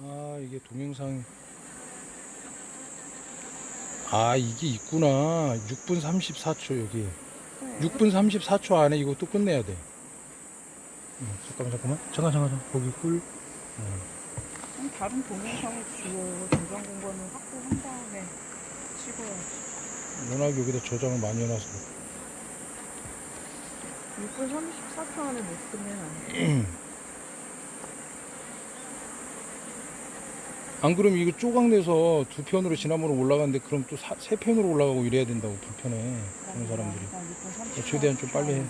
아 이게 동영상. 아 이게 있구나. 6분 34초 여기. 6분 34초 안에 이것도 끝내야 돼. 응, 잠깐만 잠깐만. 잠깐 잠깐 잠깐 거기 꿀. 그럼 다른 동영상을 주워 저장 공간을 확보한 다음에 찍어야지. 워낙 여기다 저장을 많이 해놔서. 6분 34초 안에 못 끝내면 안 돼. 안 그러면 이거 쪼각내서 두 편으로 지난번에 올라갔는데 그럼 또 세 편으로 올라가고 이래야 된다고 불편해 그런 사람들이 그냥 6분 34초 최대한 좀 빨리 해.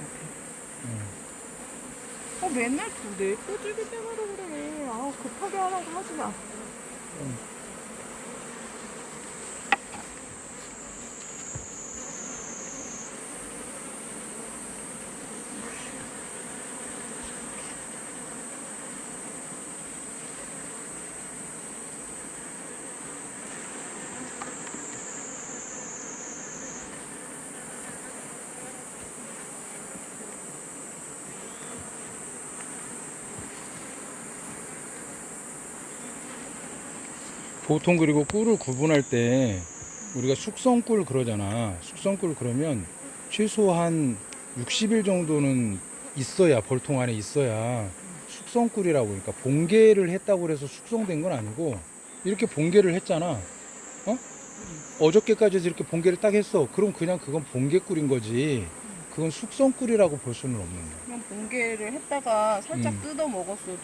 어, 맨날 두내 꼬들기 때문에 그래. 아, 급하게 하라고 하지 마. 보통 그리고 꿀을 구분할 때 우리가 숙성꿀 그러잖아. 숙성꿀 그러면 최소한 60일 정도는 있어야 벌통 안에 있어야 숙성꿀이라고 그러니까 봉개를 했다고 해서 숙성된 건 아니고 이렇게 봉개를 했잖아. 어? 어저께까지 이렇게 봉개를 딱 했어. 그럼 그냥 그건 봉개꿀인 거지. 그건 숙성꿀이라고 볼 수는 없는 거야. 그냥 봉개를 했다가 살짝 음. 뜯어 먹었어도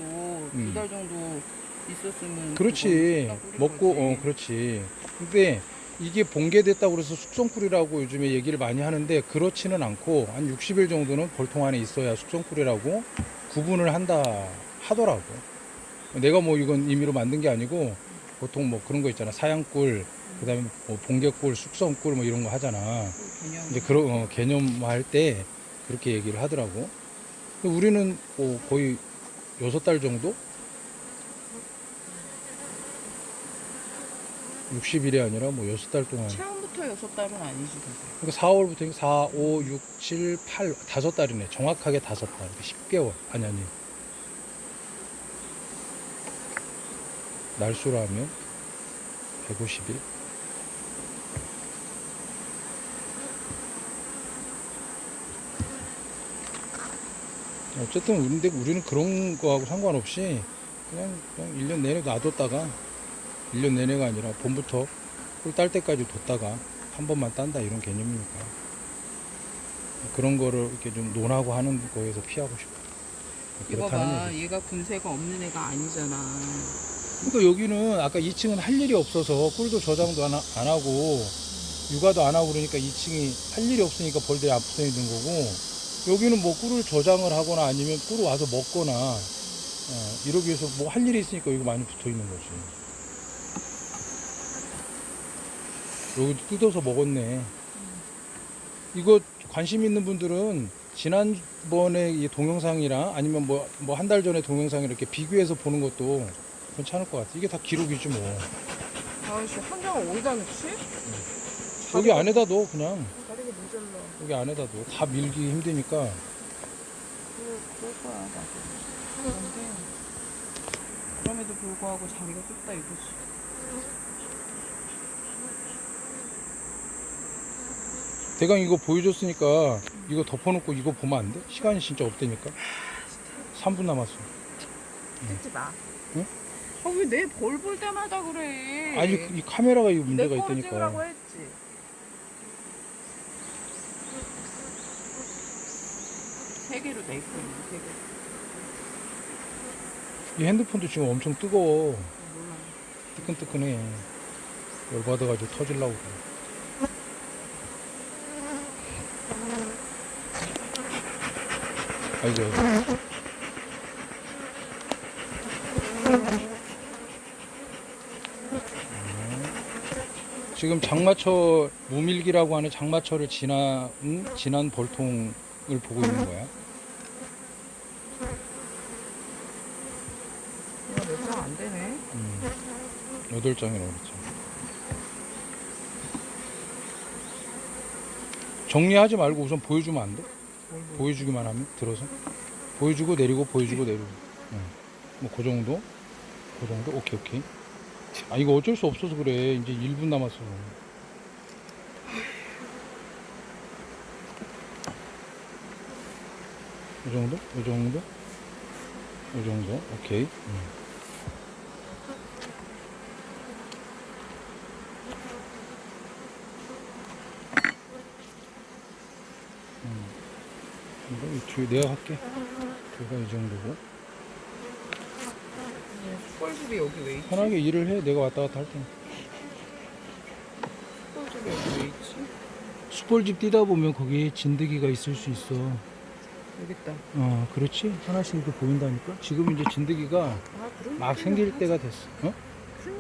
음. 두달 정도 있었으면 그렇지. 숙성꿀인 먹고. 어 그렇지. 근데 이게 봉개됐다고 그래서 숙성꿀이라고 요즘에 얘기를 많이 하는데 그렇지는 않고 한 60일 정도는 벌통 안에 있어야 숙성꿀이라고 구분을 한다 하더라고. 내가 뭐 이건 임의로 만든 게 아니고 보통 뭐 그런 거 있잖아. 사양꿀, 그다음에 뭐 봉개꿀, 숙성꿀 뭐 이런 거 하잖아. 그 개념. 이제 그런 어, 개념화할 때 그렇게 얘기를 하더라고. 우리는 뭐 거의 여섯 달 정도? 60일이 아니라 뭐 여섯 달 동안. 처음부터 여섯 달은 아니지. 근데. 그러니까 4월부터 4, 5, 6, 7, 8, 다섯 달이네. 정확하게 다섯 달. 10개월. 아니, 아니. 날수로 하면 150일. 어쨌든 우리는 그런 거하고 상관없이 그냥, 그냥 1년 내내 놔뒀다가 1년 내내가 아니라 봄부터 꿀 딸 때까지 뒀다가 한 번만 딴다 이런 개념이니까 그런 거를 이렇게 좀 논하고 하는 거에서 피하고 싶어. 이거 봐, 얘기. 얘가 군세가 없는 애가 아니잖아. 그러니까 여기는 아까 2층은 할 일이 없어서 꿀도 저장도 안, 하, 안 하고 육아도 안 하고 그러니까 2층이 할 일이 없으니까 벌들이 안 붙어 있는 거고 여기는 뭐 꿀을 저장을 하거나 아니면 꿀을 와서 먹거나 어, 이러기 위해서 뭐 할 일이 있으니까 여기 많이 붙어 있는 거지. 여기 뜯어서 먹었네. 이거 관심 있는 분들은 지난번에 이 동영상이랑 아니면 뭐 뭐 한 달 전에 동영상 이렇게 비교해서 보는 것도 괜찮을 것 같아. 이게 다 기록이지 뭐. 아씨, 한 장을 어디다 넣지? 여기 안에다 넣어 그냥. 다리가 모자라. 여기 안에다 넣어. 다 밀기 힘드니까. 그럴, 그럴 거야, 나도. 그런데, 그럼에도 불구하고 자리가 좁다 이거지. 대강 이거 보여줬으니까 이거 덮어놓고 이거 보면 안 돼? 시간이 진짜 없다니까. 3분 남았어. 찍지 마. 응? 아, 왜 내 벌 볼 때마다 그래? 아니 이 카메라가 이 문제가 내 거를 찍으라고 있다니까. 했지. 세 개로 내 거야, 세 개. 이 핸드폰도 지금 엄청 뜨거워. 몰라. 뜨끈뜨끈해. 열받아가지고 터질라고 그래. 알죠? 지금 장마철 무밀기라고 하는 장마철을 지난 지난 벌통을 보고 있는 거야. 몇장안 되네. 여덟 장이라고 그랬죠. 정리하지 말고 우선 보여주면 안 돼? 보여주기만 하면 들어서 보여주고 내리고 보여주고 내리고. 응. 뭐그 정도. 그 정도? 오케이 오케이 아 이거 어쩔 수 없어서 그래 이제 1분 남았어 이 정도? 이 정도? 이 정도? 오케이 음. 음. 뒤에 내가 할게 뒤가 이 정도고 숯벌집이 여기 왜 있지? 편하게 일을 해 내가 왔다 갔다 할 테니까 숯벌집이 여기 왜 있지? 숯벌집 뛰다 보면 거기에 진드기가 있을 수 있어 여기 있다. 어 그렇지 하나씩 이렇게 보인다니까 지금 이제 진드기가 아 그럼 막 생길 때가 됐어 어? 하지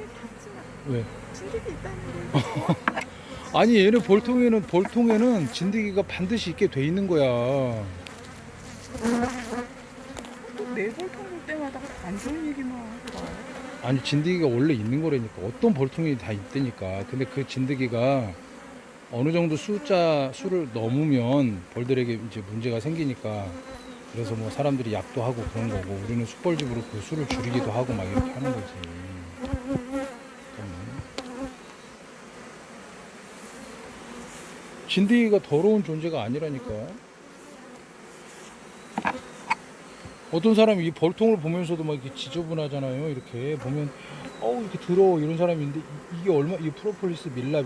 마. 왜? 진드기 있다는 거. 아니 얘는 볼통에는 볼통에는 진드기가 반드시 있게 돼 있는 거야. 또내 볼통 볼 때마다 안 좋은 얘기만 하더라. 아니 진드기가 원래 있는 거라니까. 어떤 볼통이 다 있다니까. 근데 그 진드기가 어느 정도 숫자 수를 넘으면 벌들에게 이제 문제가 생기니까 그래서 뭐 사람들이 약도 하고 그런 거고 우리는 숯벌집으로 그 수를 줄이기도 하고 막 이렇게 하는 거지 잠깐만. 진드기가 더러운 존재가 아니라니까. 어떤 사람이 이 벌통을 보면서도 막 이렇게 지저분하잖아요. 이렇게 보면 어우 이렇게 더러워. 이런 이- 이게 얼마 이 프로폴리스 밀랍